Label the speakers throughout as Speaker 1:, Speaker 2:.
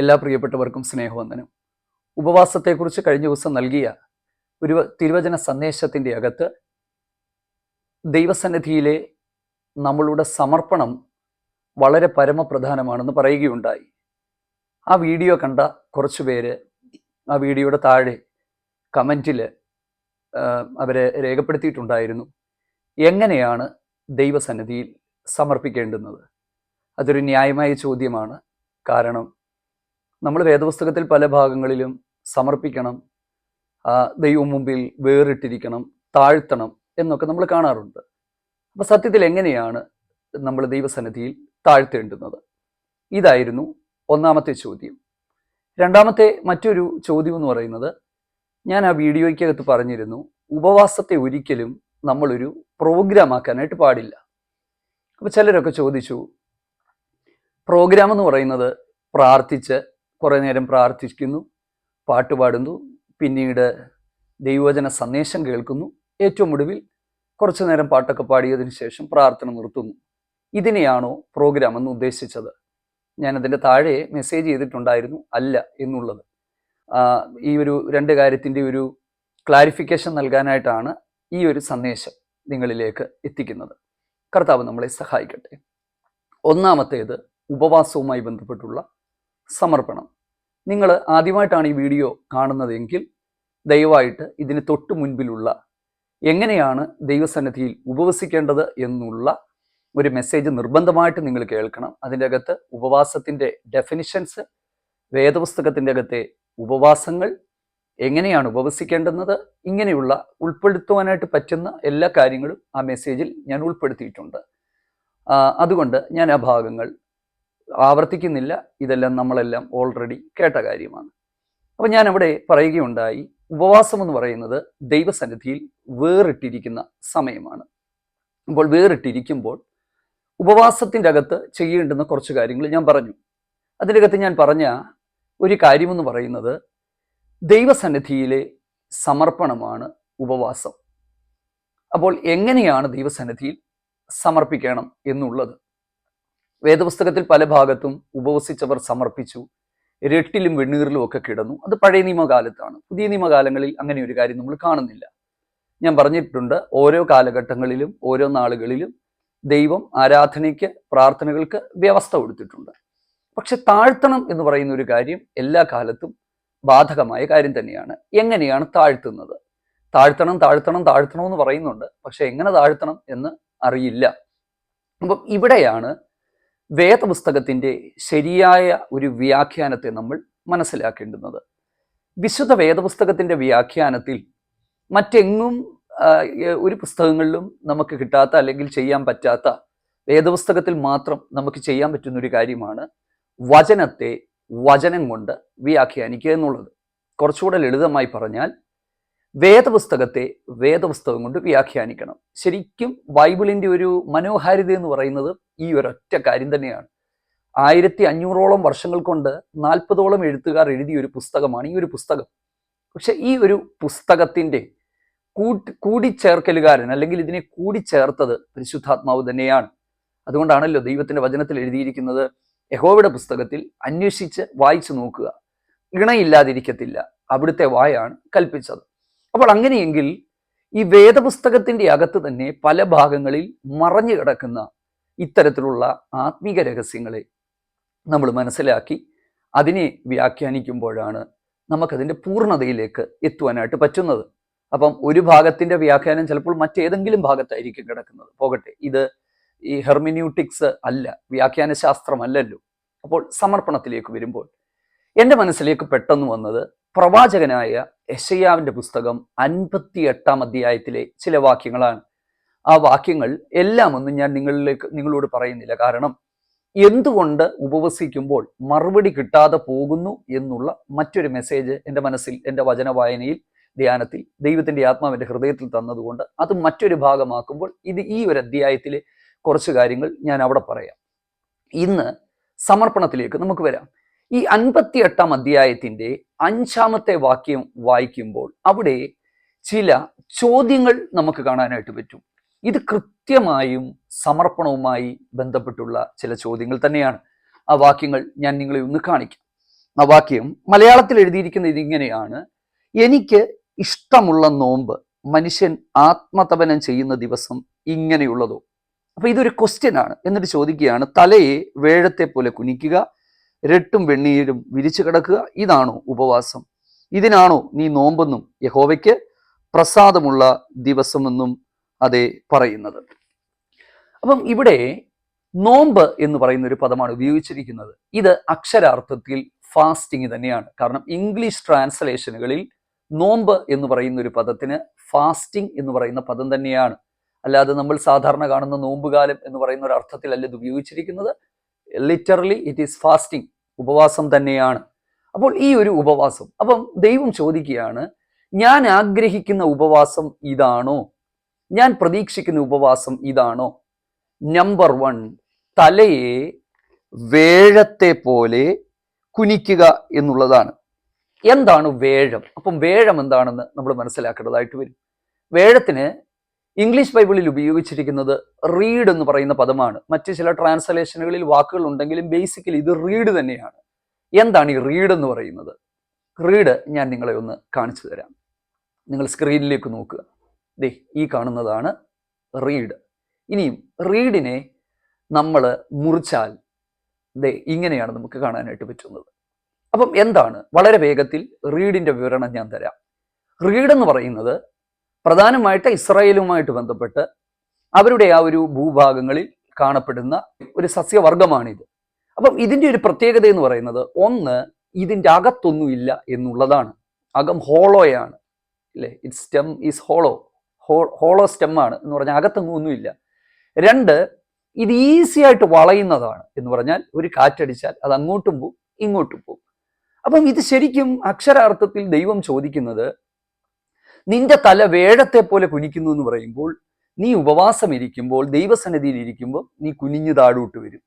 Speaker 1: എല്ലാ പ്രിയപ്പെട്ടവർക്കും സ്നേഹവന്ദനം. ഉപവാസത്തെക്കുറിച്ച് കഴിഞ്ഞ ദിവസം നൽകിയ ഒരു തിരുവചന സന്ദേശത്തിന്റെ അകത്ത് ദൈവസന്നിധിയിലെ നമ്മളുടെ സമർപ്പണം വളരെ പരമപ്രധാനമാണെന്ന് പറയുകയുണ്ടായി. ആ വീഡിയോ കണ്ട കുറച്ചു പേര് ആ വീഡിയോയുടെ താഴെ കമന്റിൽ അവരെ രേഖപ്പെടുത്തിയിട്ടുണ്ടായിരുന്നു. എങ്ങനെയാണ് ദൈവസന്നിധിയിൽ സമർപ്പിക്കേണ്ടുന്നത്? അതൊരു ന്യായമായ ചോദ്യമാണ്. കാരണം നമ്മൾ വേദപുസ്തകത്തിൽ പല ഭാഗങ്ങളിലും സമർപ്പിക്കണം. ദൈവം മുമ്പിൽ വേറിട്ടിരിക്കണം താഴ്ത്തണം എന്നൊക്കെ നമ്മൾ കാണാറുണ്ട്. അപ്പൊ സത്യത്തിൽ എങ്ങനെയാണ് നമ്മൾ ദൈവസന്നിധിയിൽ താഴ്ത്തേണ്ടുന്നത്? ഇതായിരുന്നു ഒന്നാമത്തെ ചോദ്യം. രണ്ടാമത്തെ മറ്റൊരു ചോദ്യം എന്ന് പറയുന്നത് ഞാൻ ആ വീഡിയോയ്ക്കകത്ത് പറഞ്ഞിരുന്നു ഉപവാസത്തെ ഒരിക്കലും നമ്മളൊരു പ്രോഗ്രാം ആക്കാനായിട്ട് പാടില്ല. അപ്പൊ ചിലരൊക്കെ ചോദിച്ചു പ്രോഗ്രാം എന്ന് പറയുന്നത് പ്രാർത്ഥിച്ച് കുറേ നേരം പ്രാർത്ഥിക്കുന്നു പാട്ട് പാടുന്നു പിന്നീട് ദൈവവചന സന്ദേശം കേൾക്കുന്നു. ഏറ്റവും ഒടുവിൽ കുറച്ചു നേരം പാട്ടൊക്കെ പാടിയതിന് ശേഷം പ്രാർത്ഥന നിർത്തുന്നു. ഇതിനെയാണോ പ്രോഗ്രാം എന്ന് ഉദ്ദേശിച്ചത്? ഞാൻ അതിന്റെ താഴെ മെസ്സേജ് ചെയ്തിട്ടുണ്ടായിരുന്നു അല്ല എന്നുള്ളത്. ഈ ഒരു രണ്ട് കാര്യത്തിന്റെ ഒരു ക്ലാരിഫിക്കേഷൻ നൽകാനായിട്ടാണ് ഈ ഒരു സന്ദേശം നിങ്ങളിലേക്ക് എത്തിക്കുന്നത്. കർത്താവ് നമ്മളെ സഹായിക്കട്ടെ. ഒന്നാമത്തേത് ഉപവാസവുമായി ബന്ധപ്പെട്ടുള്ള സമർപ്പണം. നിങ്ങൾ ആദ്യമായിട്ടാണ് ഈ വീഡിയോ കാണുന്നതെങ്കിൽ ദയവായിട്ട് ഇതിന് തൊട്ട് മുൻപിലുള്ള എങ്ങനെയാണ് ദൈവസന്നിധിയിൽ ഉപവസിക്കേണ്ടത് എന്നുള്ള ഒരു മെസ്സേജ് നിർബന്ധമായിട്ട് നിങ്ങൾ കേൾക്കണം. അതിന്റെ അകത്ത് ഉപവാസത്തിന്റെ ഡെഫിനിഷൻസ് വേദപുസ്തകത്തിന്റെ അകത്തെ ഉപവാസങ്ങൾ എങ്ങനെയാണ് ഉപവസിക്കേണ്ടുന്നത് ഇങ്ങനെയുള്ള ഉൾപ്പെടുത്തുവാനായിട്ട് പറ്റുന്ന എല്ലാ കാര്യങ്ങളും ആ മെസ്സേജിൽ ഞാൻ ഉൾപ്പെടുത്തിയിട്ടുണ്ട്. അതുകൊണ്ട് ഞാൻ ആ ഭാഗങ്ങൾ ആവർത്തിക്കുന്നില്ല. ഇതെല്ലാം നമ്മളെല്ലാം ഓൾറെഡി കേട്ട കാര്യമാണ്. അപ്പം ഞാൻ അവിടെ പറയുകയുണ്ടായി ഉപവാസം എന്ന് പറയുന്നത് ദൈവസന്നിധിയിൽ വേറിട്ടിരിക്കുന്ന സമയമാണ്. അപ്പോൾ വേറിട്ടിരിക്കുമ്പോൾ ഉപവാസത്തിന്റെ അകത്ത് ചെയ്യേണ്ടുന്ന കുറച്ച് കാര്യങ്ങൾ ഞാൻ പറഞ്ഞു. അതിന്റെ അകത്ത് ഞാൻ പറഞ്ഞ ഒരു കാര്യമെന്ന് പറയുന്നത് ദൈവസന്നിധിയിലെ സമർപ്പണമാണ് ഉപവാസം. അപ്പോൾ എങ്ങനെയാണ് ദൈവസന്നിധിയിൽ സമർപ്പിക്കണം എന്നുള്ളത്? വേദപുസ്തകത്തിൽ പല ഭാഗത്തും ഉപവസിച്ചവർ സമർപ്പിച്ചു. രട്ടിലും വെണ്ണീറിലും ഒക്കെ കിടന്നു. അത് പഴയ നിയമകാലത്താണ്. പുതിയ നിയമകാലങ്ങളിൽ അങ്ങനെ ഒരു കാര്യം നമ്മൾ കാണുന്നില്ല. ഞാൻ പറഞ്ഞിട്ടുണ്ട് ഓരോ കാലഘട്ടങ്ങളിലും ഓരോ നാളുകളിലും ദൈവം ആരാധനയ്ക്ക് പ്രാർത്ഥനകൾക്ക് വ്യവസ്ഥ കൊടുത്തിട്ടുണ്ട്. പക്ഷെ താഴ്ത്തണം എന്ന് പറയുന്ന ഒരു കാര്യം എല്ലാ കാലത്തും ബാധകമായ കാര്യം തന്നെയാണ്. എങ്ങനെയാണ് താഴ്ത്തുന്നത്? താഴ്ത്തണം താഴ്ത്തണം താഴ്ത്തണം എന്ന് പറയുന്നുണ്ട്. പക്ഷെ എങ്ങനെ താഴ്ത്തണം എന്ന് അറിയില്ല. അപ്പം ഇവിടെയാണ് വേദപുസ്തകത്തിന്റെ ശരിയായ ഒരു വ്യാഖ്യാനത്തെ നമ്മൾ മനസ്സിലാക്കേണ്ടുന്നത്. വിശുദ്ധ വേദപുസ്തകത്തിന്റെ വ്യാഖ്യാനത്തിൽ മറ്റെങ്ങും ഒരു പുസ്തകങ്ങളിലും നമുക്ക് കിട്ടാത്ത അല്ലെങ്കിൽ ചെയ്യാൻ പറ്റാത്ത വേദപുസ്തകത്തിൽ മാത്രം നമുക്ക് ചെയ്യാൻ പറ്റുന്ന ഒരു കാര്യമാണ് വചനത്തെ വചനം കൊണ്ട് വ്യാഖ്യാനിക്കുക എന്നുള്ളത്. കുറച്ചുകൂടെ ലളിതമായി പറഞ്ഞാൽ വേദപുസ്തകത്തെ വേദപുസ്തകം കൊണ്ട് വ്യാഖ്യാനിക്കണം. ശരിക്കും ബൈബിളിന്റെ ഒരു മനോഹാരിത എന്ന് പറയുന്നത് ഈ ഒരൊറ്റ കാര്യം തന്നെയാണ്. ആയിരത്തി അഞ്ഞൂറോളം വർഷങ്ങൾ കൊണ്ട് നാൽപ്പതോളം എഴുത്തുകാർ എഴുതിയ ഒരു പുസ്തകമാണ് ഈ ഒരു പുസ്തകം. പക്ഷെ ഈ ഒരു പുസ്തകത്തിന്റെ കൂട്ടി കൂടിച്ചേർക്കലുകാരൻ അല്ലെങ്കിൽ ഇതിനെ കൂടിച്ചേർത്തത് പരിശുദ്ധാത്മാവ് തന്നെയാണ്. അതുകൊണ്ടാണല്ലോ ദൈവത്തിന്റെ വചനത്തിൽ എഴുതിയിരിക്കുന്നത് യഹോവയുടെ പുസ്തകത്തിൽ അന്വേഷിച്ച് വായിച്ചു നോക്കുക. ഇണയില്ലാതിരിക്കത്തില്ല. അവിടുത്തെ വായാണ് കൽപ്പിച്ചത്. അപ്പോൾ അങ്ങനെയെങ്കിൽ ഈ വേദപുസ്തകത്തിന്റെ അകത്ത് തന്നെ പല ഭാഗങ്ങളിൽ മറഞ്ഞു കിടക്കുന്ന ഇത്തരത്തിലുള്ള ആത്മീക രഹസ്യങ്ങളെ നമ്മൾ മനസ്സിലാക്കി അതിനെ വ്യാഖ്യാനിക്കുമ്പോഴാണ് നമുക്കതിന്റെ പൂർണതയിലേക്ക് എത്തുവാനായിട്ട് പറ്റുന്നത്. അപ്പം ഒരു ഭാഗത്തിന്റെ വ്യാഖ്യാനം ചിലപ്പോൾ മറ്റേതെങ്കിലും ഭാഗത്തായിരിക്കും കിടക്കുന്നത്. പോകട്ടെ ഇത് ഈ ഹെർമിന്യൂട്ടിക്സ് അല്ല വ്യാഖ്യാന ശാസ്ത്രമല്ലല്ലോ അപ്പോൾ സമർപ്പണത്തിലേക്ക് വരുമ്പോൾ എന്റെ മനസ്സിലേക്ക് പെട്ടെന്ന് വന്നത് പ്രവാചകനായ യശയ്യാവിന്റെ പുസ്തകം അൻപത്തി എട്ടാം അധ്യായത്തിലെ ചില വാക്യങ്ങളാണ്. ആ വാക്യങ്ങൾ എല്ലാം ഒന്നും ഞാൻ നിങ്ങളിലേക്ക് നിങ്ങളോട് പറയുന്നില്ല. കാരണം എന്തുകൊണ്ട് ഉപവസിക്കുമ്പോൾ മറുപടി കിട്ടാതെ പോകുന്നു എന്നുള്ള മറ്റൊരു മെസ്സേജ് എന്റെ മനസ്സിൽ എന്റെ വചന വായനയിൽ ധ്യാനത്തിൽ ദൈവത്തിന്റെ ആത്മാവിന്റെ ഹൃദയത്തിൽ തന്നതുകൊണ്ട് അത് മറ്റൊരു ഭാഗമാക്കുമ്പോൾ ഇത് ഈ ഒരു അധ്യായത്തിലെ കുറച്ച് കാര്യങ്ങൾ ഞാൻ അവിടെ പറയാം. ഇന്ന് സമർപ്പണത്തിലേക്ക് നമുക്ക് വരാം. ഈ അൻപത്തി എട്ടാം അധ്യായത്തിന്റെ അഞ്ചാമത്തെ വാക്യം വായിക്കുമ്പോൾ അവിടെ ചില ചോദ്യങ്ങൾ നമുക്ക് കാണാനായിട്ട് പറ്റും. ഇത് കൃത്യമായും സമർപ്പണവുമായി ബന്ധപ്പെട്ടുള്ള ചില ചോദ്യങ്ങൾ തന്നെയാണ്. ആ വാക്യങ്ങൾ ഞാൻ നിങ്ങളെ ഒന്ന് കാണിക്കാം. ആ വാക്യം മലയാളത്തിൽ എഴുതിയിരിക്കുന്നത് ഇതിങ്ങനെയാണ് എനിക്ക് ഇഷ്ടമുള്ള നോമ്പ് മനുഷ്യൻ ആത്മതപനം ചെയ്യുന്ന ദിവസം ഇങ്ങനെയുള്ളതോ? അപ്പൊ ഇതൊരു ക്വസ്റ്റ്യൻ ആണ്. എന്നിട്ട് ചോദിക്കുകയാണ് തലയെ വേഴത്തെ പോലെ കുനിക്കുക രട്ടും വെണ്ണീരും വിരിച്ചു കിടക്കുക. ഇതാണോ ഉപവാസം. ഇതിനാണോ നീ നോമ്പെന്നും യഹോവയ്ക്ക് പ്രസാദമുള്ള ദിവസമെന്നും അതെ പറയുന്നത്. അപ്പം ഇവിടെ നോമ്പ് എന്ന് പറയുന്ന ഒരു പദമാണ് ഉപയോഗിച്ചിരിക്കുന്നത്. ഇത് അക്ഷരാർത്ഥത്തിൽ ഫാസ്റ്റിംഗ് തന്നെയാണ്. കാരണം ഇംഗ്ലീഷ് ട്രാൻസ്ലേഷനുകളിൽ നോമ്പ് എന്ന് പറയുന്ന ഒരു പദത്തിന് ഫാസ്റ്റിംഗ് എന്ന് പറയുന്ന പദം തന്നെയാണ്. അല്ലാതെ നമ്മൾ സാധാരണ കാണുന്ന നോമ്പുകാലം എന്ന് പറയുന്ന ഒരു അർത്ഥത്തിലല്ല ഇത് ഉപയോഗിച്ചിരിക്കുന്നത്. ലിറ്ററലി ഇറ്റ് ഈസ് ഫാസ്റ്റിംഗ് ഉപവാസം തന്നെയാണ്. അപ്പോൾ ഈ ഒരു ഉപവാസം അപ്പം ദൈവം ചോദിക്കുകയാണ് ഞാൻ ആഗ്രഹിക്കുന്ന ഉപവാസം ഇതാണോ? ഞാൻ പ്രതീക്ഷിക്കുന്ന ഉപവാസം ഇതാണോ? നമ്പർ വൺ തലയെ വേഴത്തെ പോലെ കുനിക്കുക എന്നുള്ളതാണ്. എന്താണ് വേഴം? അപ്പം വേഴം എന്താണെന്ന് നമ്മൾ മനസ്സിലാക്കേണ്ടതായിട്ട് വരും. വേഴത്തിന് ഇംഗ്ലീഷ് ബൈബിളിൽ ഉപയോഗിച്ചിരിക്കുന്നത് റീഡ് എന്ന് പറയുന്ന പദമാണ്. മറ്റ് ചില ട്രാൻസ്ലേഷനുകളിൽ വാക്കുകൾ ഉണ്ടെങ്കിലും ബേസിക്കലി ഇത് റീഡ് തന്നെയാണ്. എന്താണ് ഈ റീഡ് എന്ന് പറയുന്നത്? റീഡ് ഞാൻ നിങ്ങളെ ഒന്ന് കാണിച്ചു തരാം. നിങ്ങൾ സ്ക്രീനിലേക്ക് നോക്കുക. ദേ ഈ കാണുന്നതാണ് റീഡ് ഇനിയും റീഡിനെ നമ്മൾ മുറിച്ചാൽ ദേ ഇങ്ങനെയാണ് നമുക്ക് കാണാനായിട്ട് പറ്റുന്നത്. അപ്പം എന്താണ്? വളരെ വേഗത്തിൽ റീഡിന്റെ വിവരണം ഞാൻ തരാം. റീഡ് എന്ന് പറയുന്നത് പ്രധാനമായിട്ട് ഇസ്രായേലുമായിട്ട് ബന്ധപ്പെട്ട് അവരുടെ ആ ഒരു ഭൂഭാഗങ്ങളിൽ കാണപ്പെടുന്ന ഒരു സസ്യവർഗമാണിത് അപ്പം ഇതിന്റെ ഒരു പ്രത്യേകത എന്ന് പറയുന്നത് ഒന്ന് ഇതിന്റെ അകത്തൊന്നുമില്ല എന്നുള്ളതാണ്. അകം ഹോളോയാണ്. അല്ലേ it stem is hollow hollow stem ആണ് എന്ന് പറഞ്ഞാൽ അകത്തൊന്നും ഒന്നുമില്ല. രണ്ട് ഇത് ഈസി ആയിട്ട് വളയുന്നതാണ് എന്ന് പറഞ്ഞാൽ ഒരു കാറ്റടിച്ചാൽ അത് അങ്ങോട്ടും പോകും ഇങ്ങോട്ടും പോകും അപ്പം ഇത് ശരിക്കും അക്ഷരാർത്ഥത്തിൽ ദൈവം ചോദിക്കുന്നത് നിന്റെ തല വേഴത്തെ പോലെ കുനിക്കുന്നു എന്ന് പറയുമ്പോൾ നീ ഉപവാസം ഇരിക്കുമ്പോൾ ദൈവസന്നിധിയിൽ ഇരിക്കുമ്പോൾ നീ കുനിഞ്ഞു താഴോട്ട് വരും.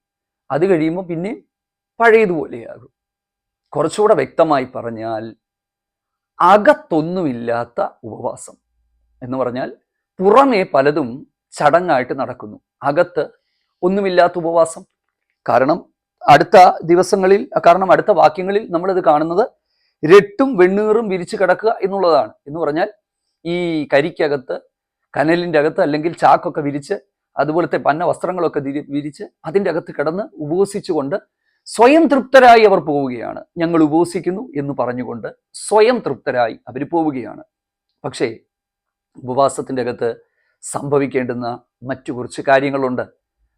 Speaker 1: അത് കഴിയുമ്പോൾ പിന്നെ പഴയതുപോലെയാകും. കുറച്ചുകൂടെ വ്യക്തമായി പറഞ്ഞാൽ അകത്തൊന്നുമില്ലാത്ത ഉപവാസം എന്ന് പറഞ്ഞാൽ പുറമേ പലതും ചടങ്ങായിട്ട് നടക്കുന്നു. അകത്ത് ഒന്നുമില്ലാത്ത ഉപവാസം. കാരണം അടുത്ത ദിവസങ്ങളിൽ കാരണം അടുത്ത വാക്യങ്ങളിൽ നമ്മളിത് കാണുന്നത് രട്ടും വെണ്ണീറും വിരിച്ചു കിടക്കുക എന്നുള്ളതാണ് എന്ന് പറഞ്ഞാൽ ഈ കരിക്കകത്ത് കനലിന്റെ അകത്ത് അല്ലെങ്കിൽ ചാക്കൊക്കെ വിരിച്ച് അതുപോലത്തെ പന്ന വസ്ത്രങ്ങളൊക്കെ തിരി- വിരിച്ച് അതിന്റെ അകത്ത് കിടന്ന് ഉപവസിച്ചുകൊണ്ട് സ്വയം തൃപ്തരായി അവർ പോവുകയാണ്. ഞങ്ങൾ ഉപവസിക്കുന്നു എന്ന് പറഞ്ഞുകൊണ്ട് സ്വയം തൃപ്തരായി അവർ പോവുകയാണ്. പക്ഷേ ഉപവാസത്തിന്റെ അകത്ത് സംഭവിക്കേണ്ടുന്ന മറ്റു കുറച്ച് കാര്യങ്ങളുണ്ട്.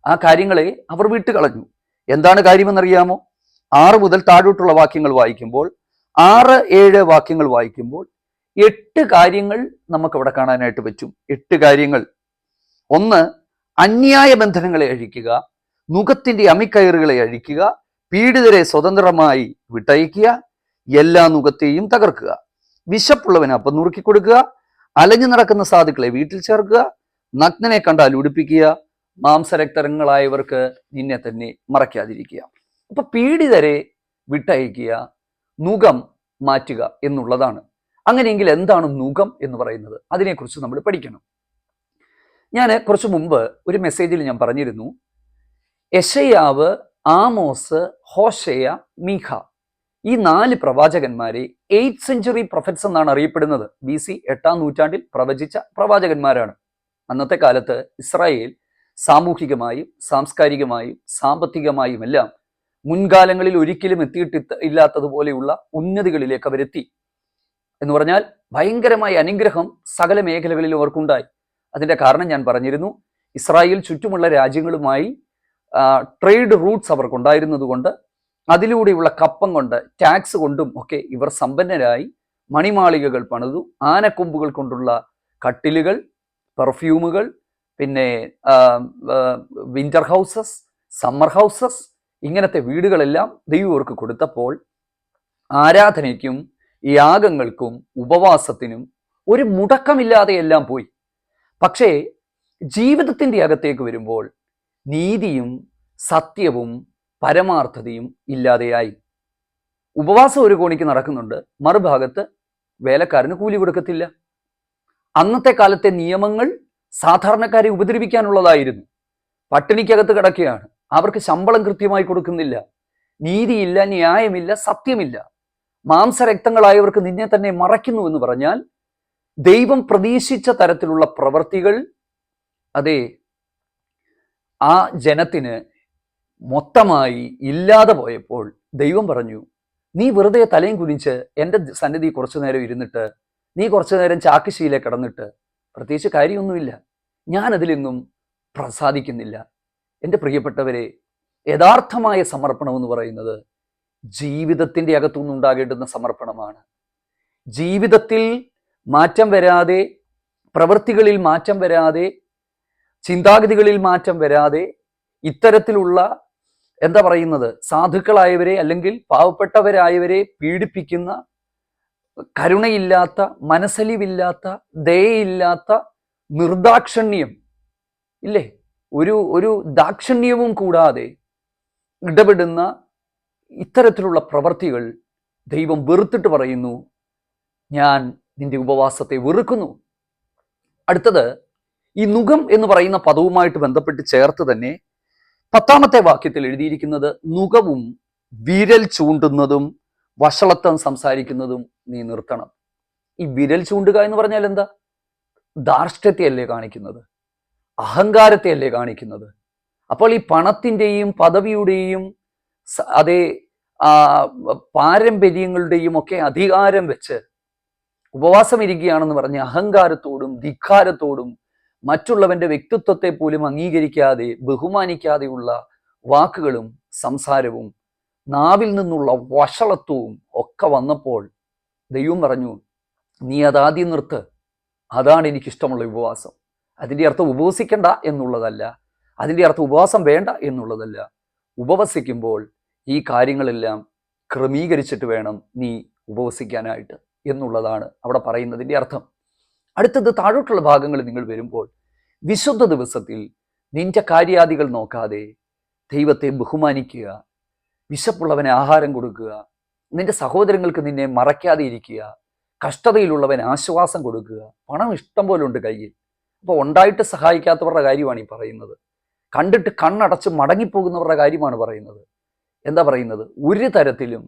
Speaker 1: ആ കാര്യങ്ങളെ അവർ വിട്ടുകളഞ്ഞു എന്താണ് കാര്യമെന്നറിയാമോ? ആറ് മുതൽ താഴോട്ടുള്ള വാക്യങ്ങൾ വായിക്കുമ്പോൾ ആറ് ഏഴ് വാക്യങ്ങൾ വായിക്കുമ്പോൾ എട്ട് കാര്യങ്ങൾ നമുക്കവിടെ കാണാനായിട്ട് പറ്റും. എട്ട് കാര്യങ്ങൾ. ഒന്ന് അന്യായ ബന്ധനങ്ങളെ അഴിക്കുക നുഖത്തിന്റെ അമിക്കയറുകളെ അഴിക്കുക പീഡിതരെ സ്വതന്ത്രമായി വിട്ടയക്കുക എല്ലാ നുഖത്തെയും തകർക്കുക. വിശപ്പുള്ളവന് അപ്പം നുറുക്കി കൊടുക്കുക അലഞ്ഞു നടക്കുന്ന സാധുക്കളെ വീട്ടിൽ ചേർക്കുക നഗ്നനെ കണ്ടാൽ ഉടുപ്പിക്കുക മാംസരക്തരങ്ങളായവർക്ക് നിന്നെ തന്നെ മറയ്ക്കാതിരിക്കുക. അപ്പൊ പീഡിതരെ വിട്ടയക്കുക നുഖം മാറ്റുക എന്നുള്ളതാണ്. അങ്ങനെയെങ്കിൽ എന്താണ് നുകം എന്ന് പറയുന്നത്? അതിനെക്കുറിച്ച് നമ്മൾ പഠിക്കണം. ഞാൻ കുറച്ച് മുമ്പ് ഒരു മെസ്സേജിൽ ഞാൻ പറഞ്ഞിരുന്നു. യശയാവ് ആമോസ് ഹോഷയ മീഖ ഈ നാല് പ്രവാചകന്മാരെ എയ്റ്റ് സെഞ്ചുറി പ്രൊഫറ്റ്സ് എന്നാണ് അറിയപ്പെടുന്നത്. ബി സി എട്ടാം നൂറ്റാണ്ടിൽ പ്രവചിച്ച പ്രവാചകന്മാരാണ്. അന്നത്തെ കാലത്ത് ഇസ്രായേൽ സാമൂഹികമായും സാംസ്കാരികമായും സാമ്പത്തികമായും എല്ലാം മുൻകാലങ്ങളിൽ ഒരിക്കലും എത്തിയിട്ട് ഇല്ലാത്തതുപോലെയുള്ള ഉന്നതികളിലേക്ക് അവരെത്തി. എന്ന് പറഞ്ഞാൽ ഭയങ്കരമായ അനുഗ്രഹം സകല മേഖലകളിലും അവർക്കുണ്ടായി. അതിന്റെ കാരണം ഞാൻ പറഞ്ഞിരുന്നു. ഇസ്രായേൽ ചുറ്റുമുള്ള രാജ്യങ്ങളുമായി ട്രേഡ് റൂട്ട്സ് അവർക്കുണ്ടായിരുന്നത് കൊണ്ട് അതിലൂടെയുള്ള കപ്പം കൊണ്ട് ടാക്സ് കൊണ്ടും ഒക്കെ ഇവർ സമ്പന്നരായി മണിമാളികകൾ പണിതു. ആനക്കൊമ്പുകൾ കൊണ്ടുള്ള കട്ടിലുകൾ പെർഫ്യൂമുകൾ പിന്നെ വിന്റർ ഹൗസസ് സമ്മർ ഹൗസസ് ഇങ്ങനത്തെ വീടുകളെല്ലാം ദൈവം കൊടുത്തപ്പോൾ ആരാധനയ്ക്കും യാഗങ്ങൾക്കും ഉപവാസത്തിനും ഒരു മുടക്കമില്ലാതെ എല്ലാം പോയി. പക്ഷേ ജീവിതത്തിന്റെ അകത്തേക്ക് വരുമ്പോൾ നീതിയും സത്യവും പരമാർത്ഥതയും ഇല്ലാതെയായി. ഉപവാസം ഒരു കോണിക്ക് നടക്കുന്നുണ്ട്. മറുഭാഗത്ത് വേലക്കാരന് കൂലി കൊടുക്കത്തില്ല. അന്നത്തെ കാലത്തെ നിയമങ്ങൾ സാധാരണക്കാരെ ഉപദ്രവിക്കാനുള്ളതായിരുന്നു. പട്ടിണിക്കകത്ത് കിടക്കുകയാണ്. അവർക്ക് ശമ്പളം കൃത്യമായി കൊടുക്കുന്നില്ല. നീതിയില്ല ന്യായമില്ല സത്യമില്ല. മാംസരക്തങ്ങളായവർക്ക് നിന്നെ തന്നെ മറയ്ക്കുന്നു എന്ന് പറഞ്ഞാൽ ദൈവം പ്രതീക്ഷിച്ച തരത്തിലുള്ള പ്രവൃത്തികൾ അതെ ആ ജനത്തിന് മൊത്തമായി ഇല്ലാതെ പോയപ്പോൾ ദൈവം പറഞ്ഞു നീ വെറുതെ തലയും കുനിച്ച് എന്റെ സന്നിധി കുറച്ചു നേരം ഇരുന്നിട്ട് നീ കുറച്ചു നേരം ചാക്കുശീലെ കിടന്നിട്ട് പ്രത്യേകിച്ച് കാര്യമൊന്നുമില്ല. ഞാനതിലൊന്നും പ്രസാദിക്കുന്നില്ല. എന്റെ പ്രിയപ്പെട്ടവരെ യഥാർത്ഥമായ സമർപ്പണം എന്ന് പറയുന്നത് ജീവിതത്തിന്റെ അകത്തുനിന്നുണ്ടാകേണ്ടുന്ന സമർപ്പണമാണ്. ജീവിതത്തിൽ മാറ്റം വരാതെ പ്രവൃത്തികളിൽ മാറ്റം വരാതെ ചിന്താഗതികളിൽ മാറ്റം വരാതെ ഇത്തരത്തിലുള്ള എന്താ പറയുന്നത് സാധുക്കളായവരെ അല്ലെങ്കിൽ പാവപ്പെട്ടവരായവരെ പീഡിപ്പിക്കുന്ന കരുണയില്ലാത്ത മനസ്സലിവില്ലാത്ത ദയയില്ലാത്ത നിർദാക്ഷണ്യം ഇല്ലേ? ഒരു ഒരു ദാക്ഷണ്യവും കൂടാതെ ഇടപെടുന്ന ഇത്തരത്തിലുള്ള പ്രവർത്തികൾ ദൈവം വെറുത്തിട്ട് പറയുന്നു ഞാൻ നിന്റെ ഉപവാസത്തെ വെറുക്കുന്നു. അടുത്തത് ഈ നുഖം എന്ന് പറയുന്ന പദവുമായിട്ട് ബന്ധപ്പെട്ട് ചേർത്ത് തന്നെ പത്താമത്തെ വാക്യത്തിൽ എഴുതിയിരിക്കുന്നത് നുഖവും വിരൽ ചൂണ്ടുന്നതും വഷളത്വം സംസാരിക്കുന്നതും നീ നിർത്തണം. ഈ വിരൽ ചൂണ്ടുക എന്ന് പറഞ്ഞാൽ എന്താ? ധാർഷ്ട്യത്തെയല്ലേ കാണിക്കുന്നത്? അഹങ്കാരത്തെയല്ലേ കാണിക്കുന്നത്? അപ്പോൾ ഈ പണത്തിന്റെയും പദവിയുടെയും അതേ പാരമ്പര്യങ്ങളുടെയും ഒക്കെ അധികാരം വെച്ച് ഉപവാസം ഇരിക്കുകയാണെന്ന് പറഞ്ഞ് അഹങ്കാരത്തോടും ധിക്കാരത്തോടും മറ്റുള്ളവന്റെ വ്യക്തിത്വത്തെ പോലും അംഗീകരിക്കാതെ ബഹുമാനിക്കാതെയുള്ള വാക്കുകളും സംസാരവും നാവിൽ നിന്നുള്ള വഷളത്വവും ഒക്കെ വന്നപ്പോൾ ദൈവം പറഞ്ഞു നീ അതാദ്യം നിർത്ത്. അതാണ് എനിക്കിഷ്ടമുള്ള ഉപവാസം. അതിന്റെ അർത്ഥം ഉപവസിക്കണ്ട എന്നുള്ളതല്ല. അതിന്റെ അർത്ഥം ഉപവാസം വേണ്ട എന്നുള്ളതല്ല. ഉപവസിക്കുമ്പോൾ ഈ കാര്യങ്ങളെല്ലാം ക്രമീകരിച്ചിട്ട് വേണം നീ ഉപവസിക്കാനായിട്ട് എന്നുള്ളതാണ് അവിടെ പറയുന്നതിന്റെ അർത്ഥം. അടുത്തത് താഴോട്ടുള്ള ഭാഗങ്ങളിൽ നിങ്ങൾ വരുമ്പോൾ വിശുദ്ധ ദിവസത്തിൽ നിന്റെ കാര്യാദികൾ നോക്കാതെ ദൈവത്തെ ബഹുമാനിക്കുക വിശപ്പുള്ളവന് ആഹാരം കൊടുക്കുക നിന്റെ സഹോദരങ്ങൾക്ക് നിന്നെ മറയ്ക്കാതെ ഇരിക്കുക കഷ്ടതയിലുള്ളവന് ആശ്വാസം കൊടുക്കുക പണം ഇഷ്ടം പോലെ ഉണ്ട് കയ്യിൽ. അപ്പോൾ ഉണ്ടായിട്ട് സഹായിക്കാത്തവരുടെ കാര്യമാണ് ഈ പറയുന്നത്. കണ്ടിട്ട് കണ്ണടച്ച് മടങ്ങിപ്പോകുന്നവരുടെ കാര്യമാണ് പറയുന്നത്. എന്താ പറയുന്നത്? ഒരു തരത്തിലും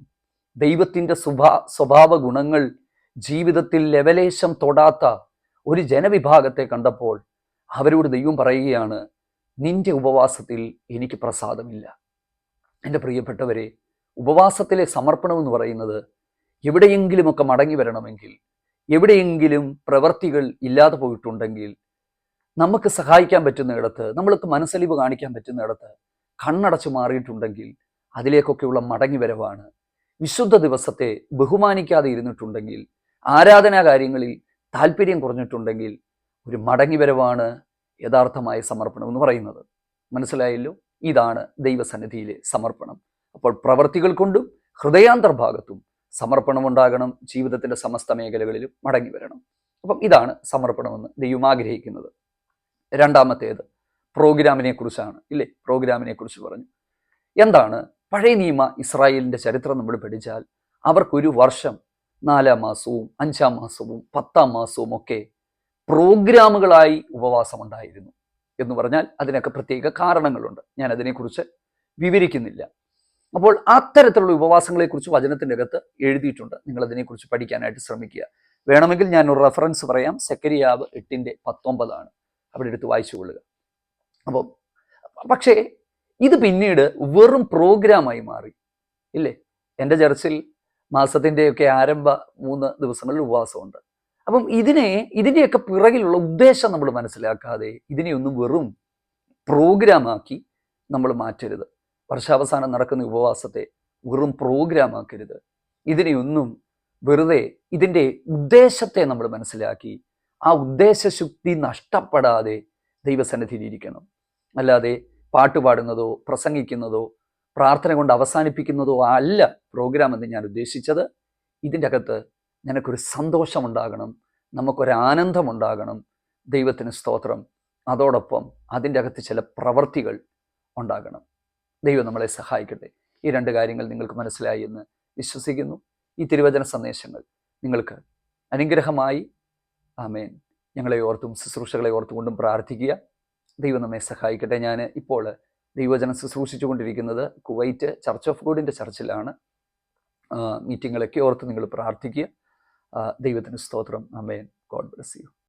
Speaker 1: ദൈവത്തിന്റെ സ്വഭാ സ്വഭാവ ഗുണങ്ങൾ ജീവിതത്തിൽ ലെവലേശം തൊടാത്ത ഒരു ജനവിഭാഗത്തെ കണ്ടപ്പോൾ അവരോട് ദൈവം പറയുകയാണ് നിന്റെ ഉപവാസത്തിൽ എനിക്ക് പ്രസാദമില്ല. എന്റെ പ്രിയപ്പെട്ടവരെ ഉപവാസത്തിലെ സമർപ്പണം എന്ന് പറയുന്നത് എവിടെയെങ്കിലുമൊക്കെ മടങ്ങി വരണമെങ്കിൽ എവിടെയെങ്കിലും പ്രവർത്തികൾ ഇല്ലാതെ പോയിട്ടുണ്ടെങ്കിൽ നമുക്ക് സഹായിക്കാൻ പറ്റുന്നിടത്ത് നമ്മൾക്ക് മനസ്സലിവ് കാണിക്കാൻ പറ്റുന്നിടത്ത് കണ്ണടച്ചു മാറിയിട്ടുണ്ടെങ്കിൽ അതിലേക്കൊക്കെയുള്ള മടങ്ങി വരവാണ് വിശുദ്ധ ദിവസത്തെ ബഹുമാനിക്കാതെ ഇരുന്നിട്ടുണ്ടെങ്കിൽ ആരാധനാ കാര്യങ്ങളിൽ താല്പര്യം കുറഞ്ഞിട്ടുണ്ടെങ്കിൽ ഒരു മടങ്ങി വരവാണ് യഥാർത്ഥമായ സമർപ്പണം എന്ന് പറയുന്നത്. മനസ്സിലായല്ലോ? ഇതാണ് ദൈവസന്നിധിയിലെ സമർപ്പണം. അപ്പോൾ പ്രവർത്തികൾ കൊണ്ടും ഹൃദയാന്തർഭാഗത്തും സമർപ്പണം ഉണ്ടാകണം ജീവിതത്തിന്റെ സമസ്ത മേഖലകളിലും മടങ്ങി വരണം അപ്പം ഇതാണ് സമർപ്പണമെന്ന് ദൈവം ആഗ്രഹിക്കുന്നത്. രണ്ടാമത്തേത് പ്രോഗ്രാമിനെ കുറിച്ചാണ് ഇല്ലേ? പ്രോഗ്രാമിനെ കുറിച്ച് പറഞ്ഞു. എന്താണ് പഴയ നിയമ ഇസ്രായേലിന്റെ ചരിത്രം നമ്മൾ പഠിച്ചാൽ അവർക്കൊരു വർഷം നാലാം മാസവും അഞ്ചാം മാസവും പത്താം മാസവും ഒക്കെ പ്രോഗ്രാമുകളായി ഉപവാസമുണ്ടായിരുന്നു എന്ന് പറഞ്ഞാൽ അതിനൊക്കെ പ്രത്യേക കാരണങ്ങളുണ്ട്. ഞാൻ അതിനെക്കുറിച്ച് വിവരിക്കുന്നില്ല. അപ്പോൾ അത്തരത്തിലുള്ള ഉപവാസങ്ങളെക്കുറിച്ച് വചനത്തിന്റെ അകത്ത് എഴുതിയിട്ടുണ്ട്. നിങ്ങൾ അതിനെക്കുറിച്ച് പഠിക്കാനായിട്ട് ശ്രമിക്കുക. വേണമെങ്കിൽ ഞാൻ ഒരു റെഫറൻസ് പറയാം. സെക്കരിയാവ് എട്ടിന്റെ പത്തൊമ്പതാണ്. അവിടെ എടുത്ത് വായിച്ചു കൊള്ളുക. അപ്പോൾ പക്ഷേ ഇത് പിന്നീട് വെറും പ്രോഗ്രാമായി മാറി. ഇല്ലേ? എന്റെ ചർച്ചിൽ മാസത്തിന്റെയൊക്കെ ആരംഭ മൂന്ന് ദിവസങ്ങളിൽ ഉപവാസമുണ്ട്. അപ്പം ഇതിനെ ഇതിന്റെയൊക്കെ പിറകിലുള്ള ഉദ്ദേശം നമ്മൾ മനസ്സിലാക്കാതെ ഇതിനെയൊന്നും വെറും പ്രോഗ്രാമാക്കി നമ്മൾ മാറ്റരുത്. വർഷാവസാനം നടക്കുന്ന ഉപവാസത്തെ വെറും പ്രോഗ്രാമാക്കരുത് ഇതിനെയൊന്നും വെറുതെ ഇതിന്റെ ഉദ്ദേശത്തെ നമ്മൾ മനസ്സിലാക്കി ആ ഉദ്ദേശശുദ്ധി നഷ്ടപ്പെടാതെ ദൈവസന്നിധിയിലിരിക്കണം അല്ലാതെ പാട്ട് പാടുന്നതോ പ്രസംഗിക്കുന്നതോ പ്രാർത്ഥന കൊണ്ട് അവസാനിപ്പിക്കുന്നതോ അല്ല പ്രോഗ്രാം എന്ന് ഞാൻ ഉദ്ദേശിച്ചത്. ഇതിന്റെ അകത്ത് നിനക്കൊരു സന്തോഷമുണ്ടാകണം നമുക്കൊരു ആനന്ദമുണ്ടാകണം ദൈവത്തിന് സ്തോത്രം. അതോടൊപ്പം അതിന്റെ അകത്ത് ചില പ്രവർത്തികൾ ഉണ്ടാകണം. ദൈവം നമ്മളെ സഹായിക്കട്ടെ. ഈ രണ്ട് കാര്യങ്ങൾ നിങ്ങൾക്ക് മനസ്സിലായി എന്ന് വിശ്വസിക്കുന്നു. ഈ തിരുവചന സന്ദേശങ്ങൾ നിങ്ങൾക്ക് അനുഗ്രഹമായി. ആമേൻ. ഞങ്ങളെ ഓർത്തും ശുശ്രൂഷകളെ ഓർത്തുകൊണ്ടും പ്രാർത്ഥിക്കുക. ദൈവം നമ്മെ സഹായിക്കട്ടെ. ഞാൻ ഇപ്പോൾ ദൈവജനം ശുശ്രൂഷിച്ചുകൊണ്ടിരിക്കുന്നത് കുവൈറ്റ് ചർച്ച് ഓഫ് ഗോഡിന്റെ ചർച്ചിലാണ്. മീറ്റിങ്ങുകളൊക്കെ ഓർത്ത് നിങ്ങൾ പ്രാർത്ഥിക്കുക. ദൈവത്തിന് സ്തോത്രം. Amen God bless you.